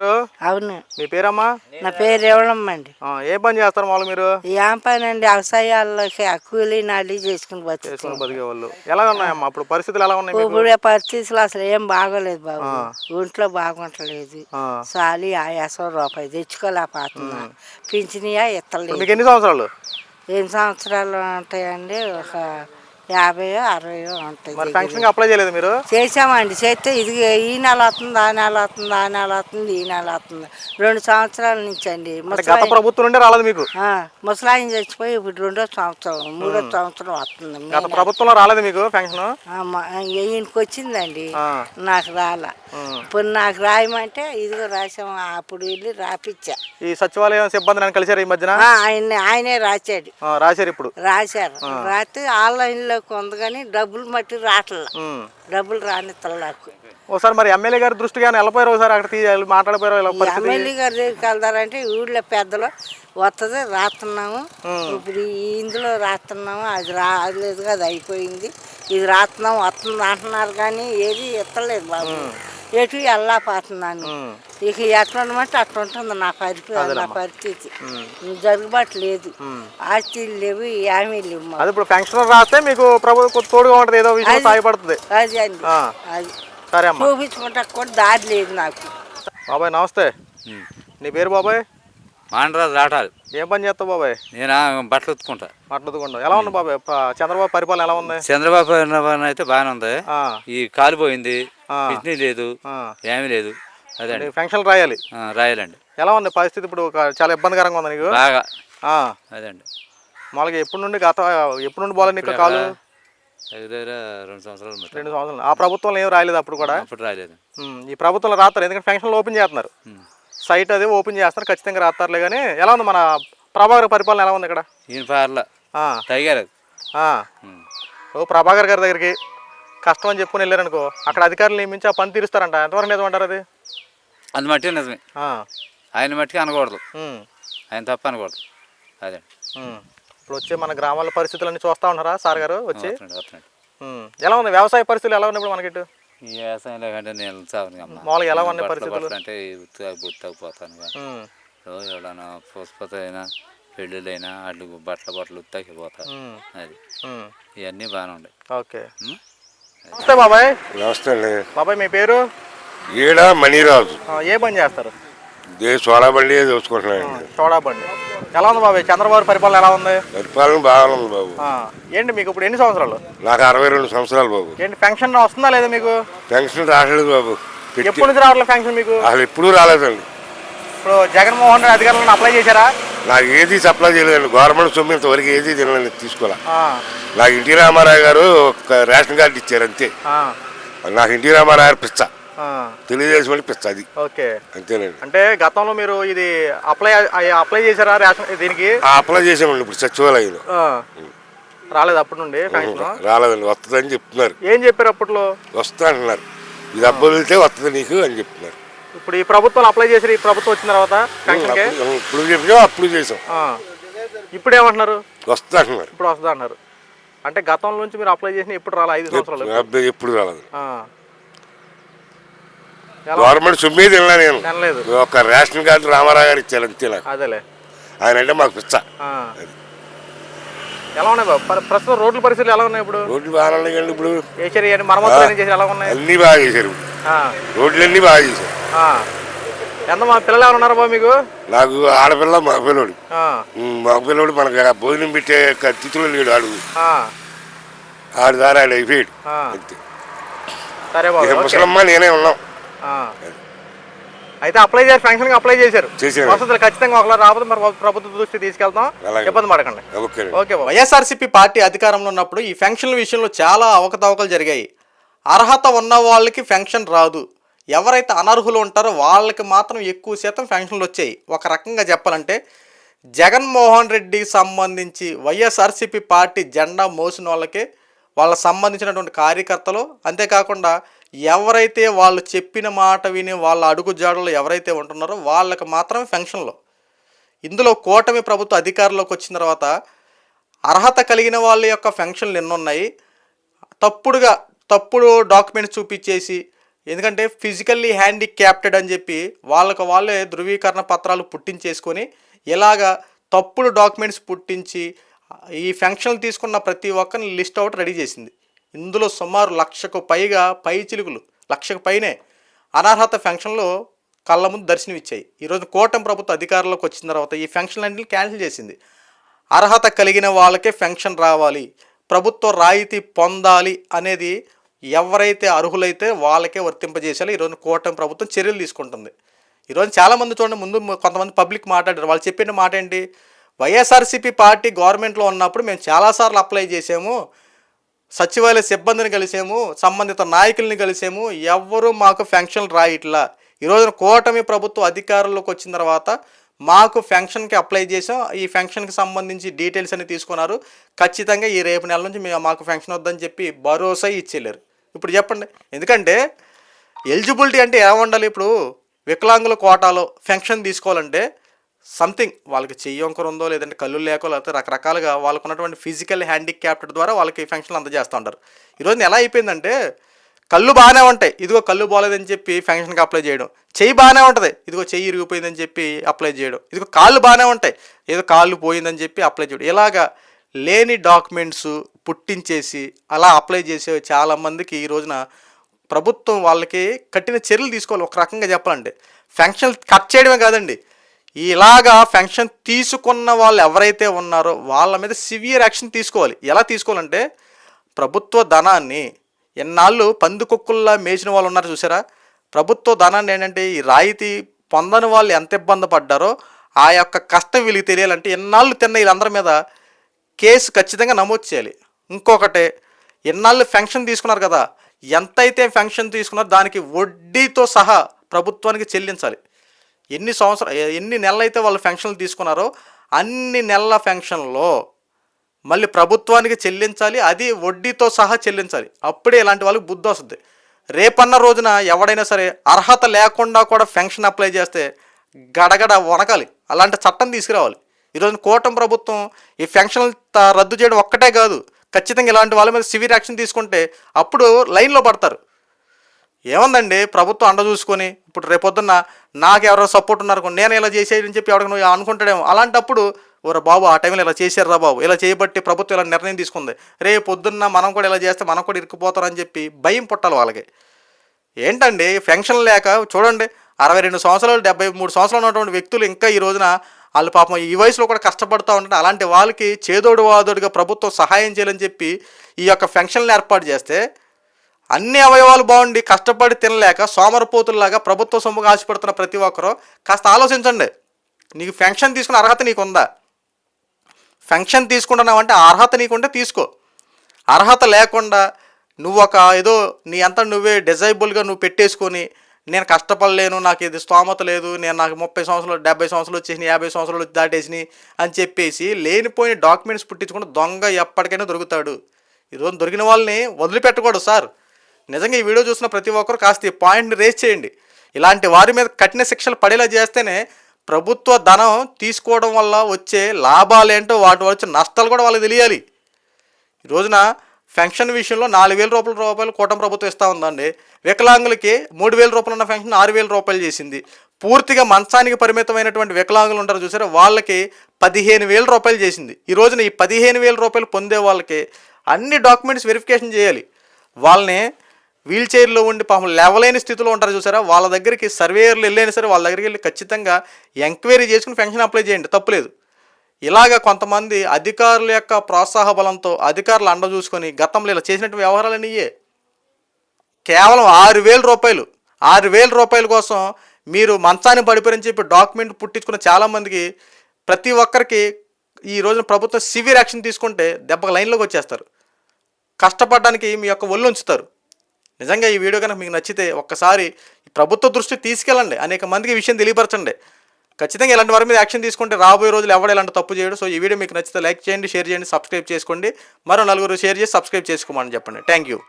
అవును. మీ పేరమ్మా? నా పేరు ఎవరమ్మండి ఆ, ఏ పని చేస్తారు మామూలు మీరు? ఏం పని అండి వ్యవసాయాల్లోకి కూలీ నాలి చేసుకుని చేసుకుని బతుకుతాం. బతికే వాళ్ళు ఎలా ఉన్నాయమ్మా? అప్పుడు పరిస్థితులు ఎలా ఉన్నాయి ఇప్పుడు పరిస్థితులు అసలు ఏం బాగోలేదు బాబు. ఒంట్లో బాగుంటలేదు. ఆ. సాలి ఆయాసం రూపాయి తెచ్చుకోలేకపోతున్నా పింఛనియా ఇత్తలేదు మీకు ఎన్ని సంవత్సరాలు? ఎన్ని సంవత్సరాలు ఉంటాయండి? ఒక యాభై అరవయో ఉంటాయి మరి పెన్షన్ అప్లై చేయలేదు మీరు? చేసామండి చేస్తే ఇది ఈ నెల వస్తుంది ఆ నెల వస్తుంది ఆ నెల వస్తుంది ఈ నెల వస్తుంది. రెండు సంవత్సరాల నుంచి అండి. అంటే గత ప్రభుత్వం నుండి రాలేదు మీకు? ముసలాయన చచ్చిపోయి ఇప్పుడు రెండో సంవత్సరం మూడో సంవత్సరం వస్తుంది. గత ప్రభుత్వంలో రాలేదు మీకు పెన్షన్ ఈయనకి వచ్చిందండి? ఆ. నాకు రాలా. ఇప్పుడు నాకు రాయమంటే ఇదిగో రాసాము అప్పుడు వెళ్ళి రాపిచ్చా. ఈ సచివాలయం సిబ్బంది నన్ను కలిసారు ఈ మధ్యన? ఆ, ఆయన ఆయనే రాశాడు. ఆ, రాశారు ఇప్పుడు. రాశారు. రాస్తే ఆన్లైన్లోకి ఉంది కానీ డబ్బులు మట్టి రావట్లా. డబ్బులు రానిత్తలు నాకు. ఒకసారి మరి ఎమ్మెల్యే గారి కానీ వెళ్ళిపోయారు ఒకసారి అక్కడ తీ మాట్లాడిపోయారు ఎమ్మెల్యే గారి దగ్గరికి వెళ్తారంటే ఊళ్ళో పెద్దలు వస్తుంది రాస్తున్నాము ఇప్పుడు ఇందులో రాస్తున్నాము అది రాలేదు అది అయిపోయింది. ఇది రాస్తున్నాం వస్తుంది అంటున్నారు కానీ ఏది ఎత్తలేదు బాబు. ఎటు వెళ్ళాపోతున్నాను ఉమ్. ఇక ఎట్లా ఉండమంటే అట్లా ఉంటుంది నా పరిస్థితి. నా పరిస్థితి జరుగుబాటు లేదు ఆస్తులు లేవు ఏమీ లేవు. అది ఇప్పుడు పెన్షన్ రాస్తే మీకు ప్రభుత్వం తోడుగా ఉంటుంది ఏదో విషయం సాయపడుతుంది. అది అండి. ఆ. అది. సరే చూపించుకుంటా కూడా దారి లేదు నాకు. బాబాయ్ నమస్తే. నీ పేరు బాబాయ్? మాండరాజు రాటాలు. ఏం పని చేస్తావు బాబాయ్? నేను బట్టలు ఉత్తుకుంటా మాట్లాడుకుండా ఎలా ఉంది బాబాయ్? చంద్రబాబు పరిపాలన ఎలా ఉంది? చంద్రబాబు పరిపాలన అయితే బాగానే ఉంది. ఈ కాలిపోయింది. కిడ్నీ లేదు. ఏమీ లేదు. అదే అండి. నీకు పెన్షన్ రాయాలి. రాయాలండి. ఎలా ఉంది పరిస్థితి ఇప్పుడు? చాలా ఇబ్బందికరంగా ఉంది నీకు? బాగా. అండి. మామూలుగా ఎప్పటి నుండి గత ఎప్పటి నుండి పోలే నీకు కాలు? దగ్గర రెండు సంవత్సరాలు. రెండు సంవత్సరాలు. ఆ ప్రభుత్వంలో ఏం రాయలేదు అప్పుడు కూడా? అప్పుడు రాలేదు ఉమ్, ఈ ప్రభుత్వంలో రాస్తారు ఎందుకంటే పెన్షన్లు ఓపెన్ చేస్తున్నారు. సైట్ అది ఓపెన్ చేస్తారు ఖచ్చితంగా రాస్తారులే కానీ ఎలా ఉంది మన ప్రభాకర్ పరిపాలన ఎలా ఉంది ఇక్కడ? ఈయన పార్ల ఆ. ఓ ప్రభాకర్ గారి దగ్గరికి కష్టం అని చెప్పుకుని వెళ్ళారనుకో అక్కడ అధికారులు నియమించి ఆ పని తీరుస్తారంట. ఎంతవరకు నిజం అంటారు అది? అది మట్టి నిజమే. ఆయన మట్టికి అనకూడదు. ఆయన తప్ప అనకూడదు. అదే. ఇప్పుడు వచ్చే మన గ్రామాల పరిస్థితులన్నీ చూస్తా ఉన్నారా సార్ గారు? వచ్చి. ఎలా ఉంది? వ్యవసాయ పరిస్థితులు ఎలా ఉన్నాయి ఇప్పుడు మనకి ఇటు ఈ వ్యవసాయంలో కంటే నేను చావని అమ్మ మామూలుగా ఎలా ఉన్నాయి పరిస్థితులు? అంటే బుత్తకపోతాను రోజు ఎవడన్నా పుష్పత అయినా పెళ్ళిళ్ళైనా అట్లు బట్టల బట్టలు ఉత్తాకి పోతా ఉమ్, అది. ఇవన్నీ బాగానే ఉన్నాయి ఓకే. నమస్తే బాబాయ్. నమస్తే అండి. బాబాయ్ మీ పేరు? ఈడ మణిరాజు. ఏ పని చేస్తారు? దే సోడా బండి చూసుకుంటున్నానండి చోడా బండి. ఎలా ఉంది బాబాయ్ చంద్రబాబు పరిపాలన ఎలా ఉంది? పరిపాలన బాగానే ఉంది బాబు. ఆ, ఏంటి మీకు ఇప్పుడు ఎన్ని సంవత్సరాలు? నాకు అరవై రెండు సంవత్సరాలు బాబు. ఏంటి పెన్షన్ వస్తుందా లేదా మీకు? పెన్షన్ రావట్లేదు బాబు. పెట్టి ఎప్పటి నుంచి రావట్లేదు పెన్షన్ మీకు? అసలు ఎప్పుడూ రాలేదండి. ఇప్పుడు జగన్మోహన్ రెడ్డి అధికారులను అప్లై చేశారా? నాకు ఏది సప్లై చేయలేదండి. గవర్నమెంట్ సొమ్ము ఇంతవరకు ఏది తినలేదు తీసుకోలే ఆ, నాకు ఎన్టీ రామారావు గారు ఒక రేషన్ కార్డు ఇచ్చారు అంతే. ఆ, నాకు ఎన్టీ రామారావు గారు పిచ్చ. తెలుగుదేశం వాళ్ళకి ఓకే. అంతేనండి. అంటే గతంలో మీరు ఇది అప్లై అప్లై చేశారా రేషన్ దీనికి? అప్లై చేసామండి ఇప్పుడు సచివాలయంలో. రాలేదు అప్పటి నుండి రాలేదండి వస్తుందని చెప్తున్నారు. ఏం చెప్పారు అప్పట్లో? వస్తా అంటున్నారు. ఇది అబ్బు వెళ్తే వస్తుంది నీకు అని చెప్తున్నారు. ఇప్పుడు ఈ ప్రభుత్వం అప్లై చేశారు ఈ ప్రభుత్వం వచ్చిన తర్వాత ఇప్పుడు చెప్పాం అప్పుడు చేసాం. ఇప్పుడు ఏమంటున్నారు? వస్తా అంటున్నారు. ఇప్పుడు వస్తుంది అన్నారు అంటే గతంలో నుంచి మీరు అప్లై చేసిన ఎప్పుడు రాలే? ఐదు సంవత్సరాలు. ఎప్పుడు రాలేదు. గవర్నమెంట్ సొమ్మే తినలే నేను. తినలేదు. ఒక రేషన్ కార్డు రామారావు గారు ఇచ్చారు అంతే నాకు అదేలే. ఆయన అంటే మాకు పిచ్చ. ఎలా ఉన్నాయి బాబు? ప్ర- ప్రస్తుతం రోడ్ల పరిస్థితులు ఎలా ఉన్నాయి ఇప్పుడు? రోడ్లు ఉన్నాయండి ఇప్పుడు? మరమ్మతులు ఎలా ఉన్నాయి? అన్నీ బాగా చేశారు. రోడ్లన్నీ బాగా చేశారు. ఎంత మా పిల్లలు ఎవరు ఉన్నారా బాబు మీకు? నాకు ఆడపిల్ల మగ పిల్లడు. మగ పిల్లడు మనకు భోజనం పెట్టే క- తిథులు లేడు ఆడు. ఆడు దారి ఆడు అయిపోయాడు. అంతే. సరే బాబు. ముసలమ్మ నేనే ఉన్నాం. అయితే అప్లై చేసి పెన్షన్ అప్లై చేశారు. చేశారు. వసతులు ఖచ్చితంగా ఒకలా రాకపోతే మరి ప్రభుత్వ దృష్టికి తీసుకెళ్తాం. ఇబ్బంది పడకండి. ఓకే. ఓకే వైఎస్ఆర్సీపీ పార్టీ అధికారంలో ఉన్నప్పుడు ఈ పెన్షన్ల విషయంలో చాలా అవకతవకలు జరిగాయి. అర్హత ఉన్న వాళ్ళకి పెన్షన్ రాదు. ఎవరైతే అనర్హులు ఉంటారో వాళ్ళకి మాత్రం ఎక్కువ శాతం పెన్షన్లు వచ్చాయి. ఒక రకంగా చెప్పాలంటే జగన్మోహన్ రెడ్డికి సంబంధించి వైఎస్ఆర్సీపీ పార్టీ జెండా మోసిన వాళ్ళకి వాళ్ళకి సంబంధించినటువంటి కార్యకర్తలు అంతేకాకుండా ఎవరైతే వాళ్ళు చెప్పిన మాట విని వాళ్ళ అడుగు జాడలు ఎవరైతే ఉంటున్నారో వాళ్ళకి మాత్రమే పెన్షన్లు. ఇందులో కూటమి ప్రభుత్వ అధికారంలోకి వచ్చిన తర్వాత అర్హత కలిగిన వాళ్ళ యొక్క పెన్షన్లు ఎన్నున్నాయి. తప్పుడుగా తప్పుడు డాక్యుమెంట్స్ చూపించేసి ఎందుకంటే ఫిజికల్లీ హ్యాండిక్యాప్టెడ్ అని చెప్పి వాళ్ళకు వాళ్ళే ధృవీకరణ పత్రాలు పుట్టించేసుకొని ఇలాగా తప్పుడు డాక్యుమెంట్స్ పుట్టించి ఈ ఫంక్షన్లు తీసుకున్న ప్రతి ఒక్కరిని లిస్ట్ అవుట్ రెడీ చేసింది. ఇందులో సుమారు లక్షకు పైగా పై చిలుకులు లక్షకు పైనే అనర్హత ఫంక్షన్లో కళ్ళ ముందు దర్శనం ఇచ్చాయి ఈరోజు కూటమి ప్రభుత్వ అధికారంలోకి వచ్చిన తర్వాత ఈ ఫంక్షన్ అన్ని క్యాన్సిల్ చేసింది. అర్హత కలిగిన వాళ్ళకే ఫంక్షన్ రావాలి ప్రభుత్వ రాయితీ పొందాలి అనేది ఎవరైతే అర్హులైతే వాళ్ళకే వర్తింపజేసేలా ఈరోజు కూటమి ప్రభుత్వం చర్యలు తీసుకుంటుంది. ఈరోజు చాలామంది చూడండి ముందు కొంతమంది పబ్లిక్ మాట్లాడారు. వాళ్ళు చెప్పిన మాట ఏంటి వైఎస్ఆర్సీపీ పార్టీ గవర్నమెంట్లో ఉన్నప్పుడు మేము చాలాసార్లు అప్లై చేసాము. సచివాలయ సిబ్బందిని కలిసాము సంబంధిత నాయకుల్ని కలిసాము ఎవ్వరూ మాకు ఫంక్షన్లు రాయిట్లా. ఈరోజున కూటమి ప్రభుత్వ అధికారంలోకి వచ్చిన తర్వాత మాకు ఫంక్షన్కి అప్లై చేసాం. ఈ ఫంక్షన్కి సంబంధించి డీటెయిల్స్ అన్ని తీసుకున్నారు. ఖచ్చితంగా ఈ రేపు నెల నుంచి మేము మాకు ఫంక్షన్ వద్దని చెప్పి భరోసా ఇచ్చేళ్ళారు ఇప్పుడు చెప్పండి ఎందుకంటే ఎలిజిబిలిటీ అంటే ఏముండాలి ఇప్పుడు? వికలాంగుల కోటాలో ఫంక్షన్ తీసుకోవాలంటే సంథింగ్ వాళ్ళకి చెయ్యి వంకర ఉందో లేదంటే కళ్ళు లేకో లేకపోతే రకరకాలుగా వాళ్ళకు ఉన్నటువంటి ఫిజికల్ హ్యాండిక్యాప్ట్ ద్వారా వాళ్ళకి ఫంక్షన్లు అందజేస్తూ ఉంటారు. ఈరోజు ఎలా అయిపోయిందంటే కళ్ళు బాగానే ఉంటాయి. ఇదిగో కళ్ళు బాగాలేదని చెప్పి ఫంక్షన్కి అప్లై చేయడం. చెయ్యి బాగానే ఉంటుంది. ఇదిగో చెయ్యి ఇరిగిపోయిందని చెప్పి అప్లై చేయడం. ఇదిగో కాళ్ళు బాగానే ఉంటాయి. ఏదో కాళ్ళు పోయిందని చెప్పి అప్లై చేయడం. ఇలాగా లేని డాక్యుమెంట్స్ పుట్టించేసి అలా అప్లై చేసే చాలామందికి ఈ రోజున ప్రభుత్వం వాళ్ళకి కఠిన చర్యలు తీసుకోవాలి. ఒక రకంగా చెప్పాలంటే. ఫంక్షన్ కట్ చేయడమే కాదండి. ఇలాగా ఫంక్షన్ తీసుకున్న వాళ్ళు ఎవరైతే ఉన్నారో వాళ్ళ మీద సివియర్ యాక్షన్ తీసుకోవాలి. ఎలా తీసుకోవాలంటే ప్రభుత్వ ధనాన్ని ఎన్నాళ్ళు పందుకొక్కుల్లా మేచిన వాళ్ళు ఉన్నారు చూసారా? ప్రభుత్వ ధనాన్ని ఏంటంటే ఈ రాయితీ పొందని వాళ్ళు ఎంత ఇబ్బంది పడ్డారో ఆ యొక్క కష్టం వీళ్ళకి తెలియాలంటే ఎన్నాళ్ళు తిన్న వీళ్ళందరి మీద కేసు ఖచ్చితంగా నమోదు చేయాలి. ఇంకొకటి ఎన్నాళ్ళు ఫెన్షన్ తీసుకున్నారు కదా ఎంతైతే ఫెన్షన్ తీసుకున్నారో దానికి వడ్డీతో సహా ప్రభుత్వానికి చెల్లించాలి. ఎన్ని సంవత్సరం ఎన్ని నెలలు అయితే వాళ్ళు పెన్షన్లు తీసుకున్నారో అన్ని నెలల పెన్షన్లో మళ్ళీ ప్రభుత్వానికి చెల్లించాలి అది వడ్డీతో సహా చెల్లించాలి. అప్పుడే ఇలాంటి వాళ్ళకి బుద్ధి వస్తుంది. రేపన్న రోజున ఎవడైనా సరే అర్హత లేకుండా కూడా పెన్షన్ అప్లై చేస్తే గడగడ వనకాలి అలాంటి చట్టం తీసుకురావాలి. ఈరోజు కూటమి ప్రభుత్వం ఈ ఫంక్షన్ రద్దు చేయడం ఒక్కటే కాదు. ఖచ్చితంగా ఇలాంటి వాళ్ళ మీద సివియర్ యాక్షన్ తీసుకుంటే అప్పుడు లైన్లో పడతారు. ఏముందండి? ప్రభుత్వం అండ చూసుకొని ఇప్పుడు రేపొద్దున్న నాకు ఎవరో సపోర్ట్ ఉన్నారు నేను ఇలా చేసేయని చెప్పి ఎవరికి నువ్వు అనుకుంటాడేమో. అలాంటప్పుడు ఓరా బాబు ఆ టైంలో ఇలా చేశారు రా బాబు. ఇలా చేయబట్టి ప్రభుత్వం ఇలా నిర్ణయం తీసుకుంది. రేపు పొద్దున్న మనం కూడా ఇలా చేస్తే మనం కూడా ఇరుక్కుపోతారని చెప్పి భయం పుట్టాలి వాళ్ళకి. ఏంటండి? పెన్షన్ లేక చూడండి అరవై రెండు సంవత్సరాలు డెబ్బై మూడు సంవత్సరాలు ఉన్నటువంటి వ్యక్తులు ఇంకా ఈ రోజున వాళ్ళు పాపం ఈ వయసులో కూడా కష్టపడుతూ ఉంటారు అలాంటి వాళ్ళకి చేదోడు వాదోడుగా ప్రభుత్వం సహాయం చేయాలని చెప్పి ఈ యొక్క పెన్షన్లు ఏర్పాటు చేస్తే అన్ని అవయవాలు బాగుండి కష్టపడి తినలేక సోమరపోతుల్లాగా ప్రభుత్వ సొమ్ముగా ఆశపడుతున్న ప్రతి ఒక్కరూ కాస్త ఆలోచించండి. నీకు పెన్షన్ తీసుకున్న అర్హత నీకుందా? ఫంక్షన్ తీసుకుంటున్నావంటే అర్హత నీకుంటే తీసుకో. అర్హత లేకుండా నువ్వు ఒక ఏదో నీ అంతా నువ్వే డిజైబుల్గా నువ్వు పెట్టేసుకొని నేను కష్టపడలేను నాకు ఇది స్తోమత లేదు నేను నాకు ముప్పై సంవత్సరాలు డెబ్బై సంవత్సరాలు వచ్చేసినాయి యాభై సంవత్సరాలు దాటేసినాయి అని చెప్పేసి లేనిపోయిన డాక్యుమెంట్స్ పుట్టించుకుంటే దొంగ ఎప్పటికైనా దొరుకుతాడు. ఈరోజు దొరికిన వాళ్ళని వదిలిపెట్టకూడదు సార్. నిజంగా ఈ వీడియో చూసిన ప్రతి ఒక్కరు కాస్త ఈ పాయింట్ని రేస్ చేయండి. ఇలాంటి వారి మీద కఠిన శిక్షలు పడేలా చేస్తేనే ప్రభుత్వ ధనం తీసుకోవడం వల్ల వచ్చే లాభాలేంటో వాటి వల్ల వచ్చే నష్టాలు కూడా వాళ్ళకి తెలియాలి. ఈ రోజున ఫెన్షన్ విషయంలో నాలుగు వేల రూపాయల రూపాయలు కూటమి ప్రభుత్వం ఇస్తూ ఉందండి. వికలాంగులకి మూడు వేల రూపాయలు ఉన్న ఫెన్షన్ ఆరు వేల రూపాయలు చేసింది. పూర్తిగా మంచానికి పరిమితమైనటువంటి వికలాంగులు ఉంటారు చూసారా? వాళ్ళకి పదిహేను వేల రూపాయలు చేసింది. ఈ రోజున ఈ పదిహేను వేల రూపాయలు పొందే వాళ్ళకి అన్ని డాక్యుమెంట్స్ వెరిఫికేషన్ చేయాలి. వాళ్ళని వీల్ చైర్లో ఉండి పాపం లేవలేని స్థితిలో ఉంటారు చూసారా? వాళ్ళ దగ్గరికి సర్వేయర్లు వెళ్ళైనా సరే వాళ్ళ దగ్గరికి వెళ్ళి ఖచ్చితంగా ఎంక్వైరీ చేసుకుని పెన్షన్ అప్లై చేయండి తప్పులేదు. ఇలాగ కొంతమంది అధికారుల యొక్క ప్రోత్సాహ బలంతో అధికారులు అండ చూసుకొని గతంలో ఇలా చేసినట్టు వ్యవహారాలనియే కేవలం ఆరు వేల రూపాయలు ఆరు వేల రూపాయల కోసం మీరు మంచాన్ని పడిపోరని చెప్పి డాక్యుమెంట్ పుట్టించుకున్న చాలామందికి ప్రతి ఒక్కరికి ఈ రోజున ప్రభుత్వం సివియర్ యాక్షన్ తీసుకుంటే దెబ్బకు లైన్లోకి వచ్చేస్తారు. కష్టపడడానికి మీ యొక్క ఒళ్ళు ఉంచుతారు. నిజంగా ఈ వీడియో కనుక మీకు నచ్చితే ఒక్కసారి ప్రభుత్వ దృష్టి తీసుకెళ్ళండి. అనేక మందికి విషయం తెలియపరచండి. ఖచ్చితంగా ఇలాంటి వారి మీద యాక్షన్ తీసుకుంటే రాబోయే రోజులు ఎవడ ఇలాంటి తప్పు చేయడు. సో ఈ వీడియో మీకు నచ్చితే లైక్ చేయండి షేర్ చేయండి సబ్స్క్రైబ్ చేసుకోండి. మరో నలుగురు షేర్ చేసి సబ్స్క్రైబ్ చేసుకోమని చెప్పండి. Thank you.